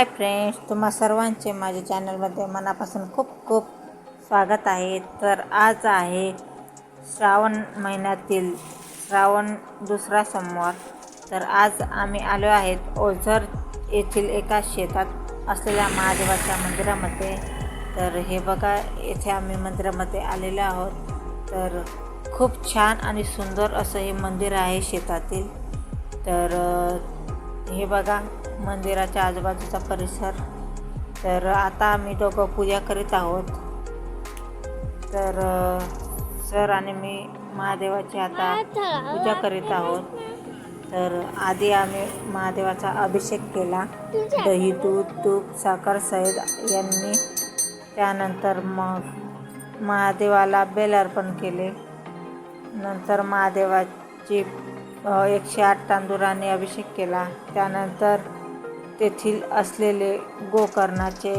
Hi friends तुम्हा सर्वांचे माझ्या चॅनलमध्ये मनापासून खूप खूप स्वागत आहे. तर आज आहे श्रावण महिन्यातील श्रावण दुसरा सोमवार. तर आज आम्ही आलो आहेत ओझर येथील एका शेतात असलेल्या महादेवाच्या मंदिरामध्ये. तर हे बघा येथे आम्ही मंदिरामध्ये आलेलो आहोत. तर खूप छान आणि सुंदर असं हे मंदिर आहे शेतातील. तर हे बघा मंदिराच्या आजूबाजूचा परिसर. तर आता आम्ही दोघं पूजा करीत आहोत. तर सर आणि मी महादेवाची आता पूजा करीत आहोत. तर आधी आम्ही महादेवाचा अभिषेक केला. दही दूध तूप साखर सहित यांनी त्यानंतर मग महादेवाला बेल अर्पण केले. नंतर महादेवाची एकशे आठ तांदूळाने अभिषेक केला. त्यानंतर तेथील असलेले गोकर्णाचे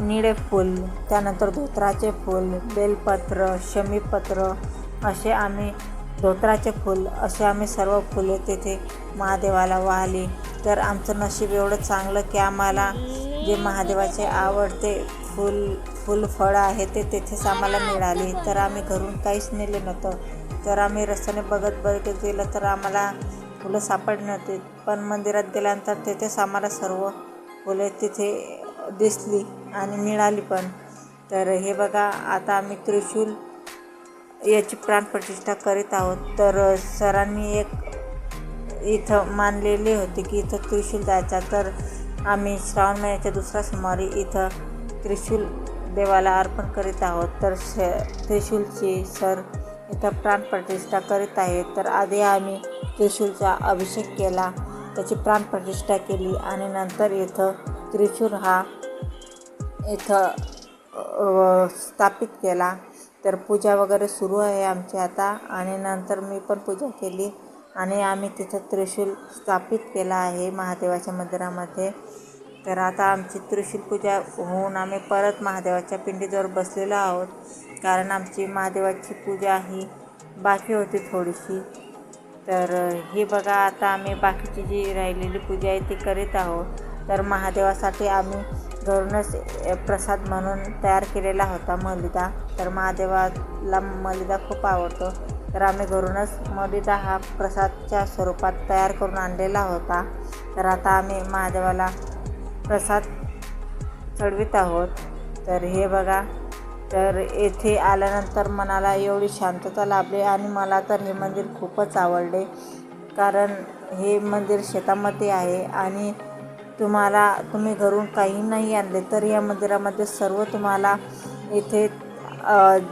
निळे फूल त्यानंतर धोत्राचे फूल बेलपत्र शमीपत्र असे आम्ही धोत्राचे फूल असे आम्ही सर्व फुले तेथे महादेवाला वाहली. तर आमचं नशीब एवढं चांगलं की आम्हाला जे महादेवाचे आवडते फूल फुल फळं आहे ते तेथेच आम्हाला मिळाले. तर आम्ही घरून काहीच नेले नव्हतं. तर आम्ही रस्त्याने बघत बघत गेलं तर आम्हाला फुलं सापडली नव्हती पण मंदिरात गेल्यानंतर तेथेच आम्हाला सर्व फुले तिथे दिसली आणि मिळाली पण. तर हे बघा आता आम्ही त्रिशूल याची प्राणप्रतिष्ठा करीत आहोत. तर सरांनी एक इथं मानलेली होती की इथं त्रिशूल जायचा. तर आम्ही श्रावण महिन्याच्या दुसऱ्या सोमवारी इथं त्रिशूल देवाला अर्पण करीत आहोत. तर श त्रिशूलचे सर इथं प्राणप्रतिष्ठा करीत आहेत. तर आधी आम्ही त्रिशूलचा अभिषेक केला. त्याची प्राणप्रतिष्ठा केली आणि नंतर इथं त्रिशूल हा इथं स्थापित केला. तर पूजा वगैरे सुरू आहे आमची आता आणि नंतर मी पण पूजा केली आणि आम्ही तिथं त्रिशूल स्थापित केला आहे महादेवाच्या मंदिरामध्ये. तर आता आमची त्रिशूल पूजा होऊन आम्ही परत महादेवाच्या पिंडीजवळ बसलेलो आहोत. कारण आमची महादेवाची पूजा ही बाकी होती थोडीशी. तर हे बघा आता आम्ही बाकीची जी राहिलेली पूजा आहे ती करीत आहोत. तर महादेवासाठी आम्ही घरूनच प्रसाद म्हणून तयार केलेला होता मलिदा. तर महादेवाला मलिदा खूप आवडतो. तर आम्ही घरूनच मलिदा हा प्रसादच्या स्वरूपात तयार करून आणलेला होता. तर आता आम्ही महादेवाला प्रसाद चढवित आहोत. तर हे बघा तर येथे आल्यानंतर मनाला एवढी शांतता लाभली आणि मला तर हे मंदिर खूपच आवडले. कारण हे मंदिर शेतामध्ये आहे आणि तुम्हाला तुम्ही घरून काही नाही आणले तर या मंदिरामध्ये सर्व तुम्हाला इथे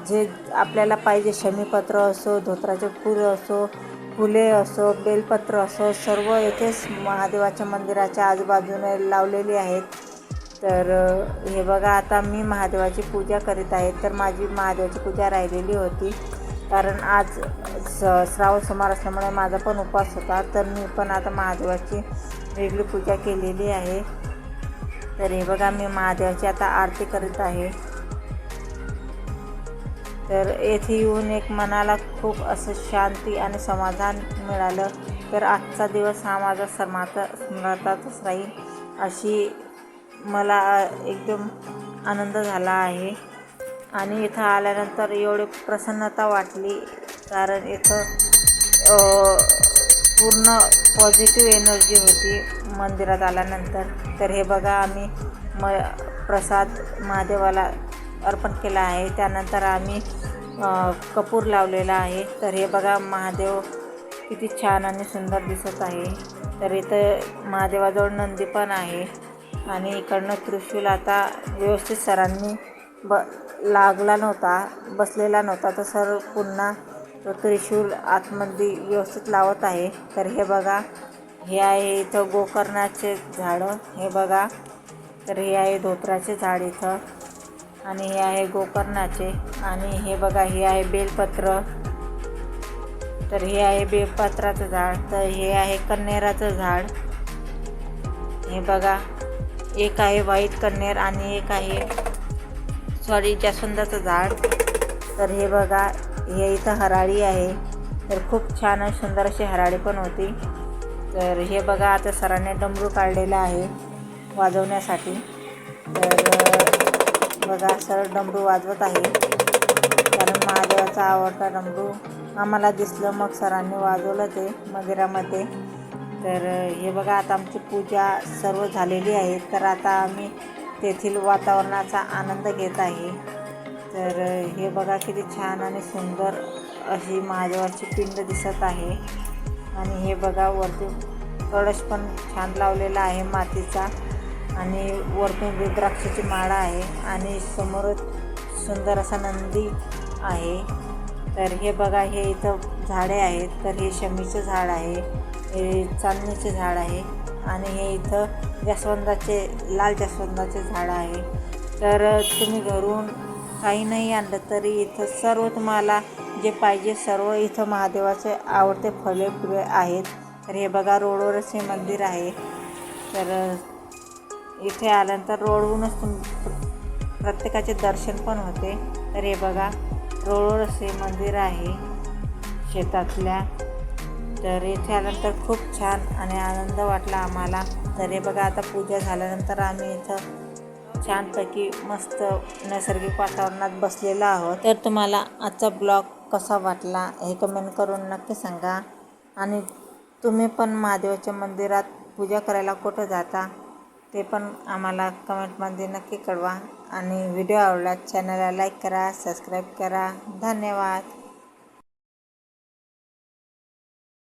जे आपल्याला पाहिजे शमीपत्र असो धोत्राचे फूल असो फुले असो बेलपत्र असो सर्व येथेच महादेवाच्या मंदिराच्या आजूबाजूने लावलेली आहेत. तर हे बघा आता मी महादेवाची पूजा करीत आहे. तर माझी महादेवाची पूजा राहिलेली होती. कारण आज स श्रावण सोमवार असल्यामुळे माझा पण उपवास होता. तर मी पण आता महादेवाची वेगळी पूजा केलेली आहे. तर हे बघा मी महादेवाची आता आरती करीत आहे. तर येथे येऊन एक मनाला खूप असं शांती आणि समाधान मिळालं. तर आजचा दिवस हा माझा समाता स्मरणातच राहील अशी मला एकदम आनंद झाला आहे. आणि इथं आल्यानंतर एवढी प्रसन्नता वाटली कारण इथं पूर्ण पॉझिटिव्ह एनर्जी होती मंदिरात आल्यानंतर. तर हे बघा आम्ही म प्रसाद महादेवाला अर्पण केला आहे. त्यानंतर आम्ही कपूर लावलेला आहे. तर हे बघा महादेव किती छान आणि सुंदर दिसत आहे. तर इथं महादेवाजवळ नंदी पण आहे. आणि इकडनं त्रिशूल आता व्यवस्थित सरांनी ब लागला नव्हता बसलेला नव्हता. तर सर पुन्हा तो त्रिशूल आतमध्ये व्यवस्थित लावत आहे. तर हे बघा हे आहे इथं गोकर्णाचे झाडं. हे बघा तर हे आहे धोत्राचे झाड इथं. आणि हे आहे गोकर्णाचे. आणि हे बघा हे आहे बेलपत्र. तर हे आहे बेलपत्राचं झाड. तर हे आहे कन्नेराचं झाड. हे बघा एक आहे व्हाईट कन्नेर आणि एक आहे सॉरी जास्वंदाचं झाड. तर हे बघा हे इथं हराळी आहे. तर खूप छान आणि सुंदर अशी हराळी पण होती. तर हे बघा आता सरांनी डमरू काढलेला आहे वाजवण्यासाठी. तर बघा सर डमरू वाजवत आहे. कारण महादेवाचा आवडता डमरू आम्हाला दिसलं मग सरांनी वाजवलं ते मंदिरामध्ये. तर हे बघा आता आमची पूजा सर्व झालेली आहे. तर आता आम्ही तेथील वातावरणाचा आनंद घेत आहे. तर हे बघा किती छान आणि सुंदर अशी महादेवाची पिंड दिसत आहे. आणि हे बघा वरती कळश पण छान लावलेला आहे मातीचा. आणि वरतून रुद्राक्षाची माळा आहे. आणि समोर सुंदर असा नंदी आहे. तर हे बघा हे इथं झाडे आहेत. तर हे शमीचं झाड आहे. हे चांदणीचे झाड आहे आणि हे इथं जास्वंदाचे लाल जास्वंदाचे झाड आहे. तर तुम्ही घरून काही नाही आणलं तरी इथं सर्व तुम्हाला जे पाहिजे सर्व इथं महादेवाचे आवडते फळे फुले आहेत. तर हे बघा रोडवरच हे मंदिर आहे. तर इथे आल्यानंतर रोडवरूनच तुम प्रत्येकाचे दर्शन पण होते. तर हे बघा रोडवरच हे मंदिर आहे. शेतातल्या तर इथे आल्यानंतर खूप छान आणि आनंद वाटला आम्हाला. तर हे बघा आता पूजा झाल्यानंतर आम्ही इथं छानपैकी मस्त नैसर्गिक वातावरणात बसलेलो आहोत. तर तुम्हाला आजचा ब्लॉग कसा वाटला हे कमेंट करून नक्की सांगा. आणि तुम्ही पण महादेवाच्या मंदिरात पूजा करायला कुठं जाता ते पण आम्हाला कमेंटमध्ये नक्की कळवा. आणि व्हिडिओ आवडला चॅनलला लाईक करा सबस्क्राईब करा. धन्यवाद.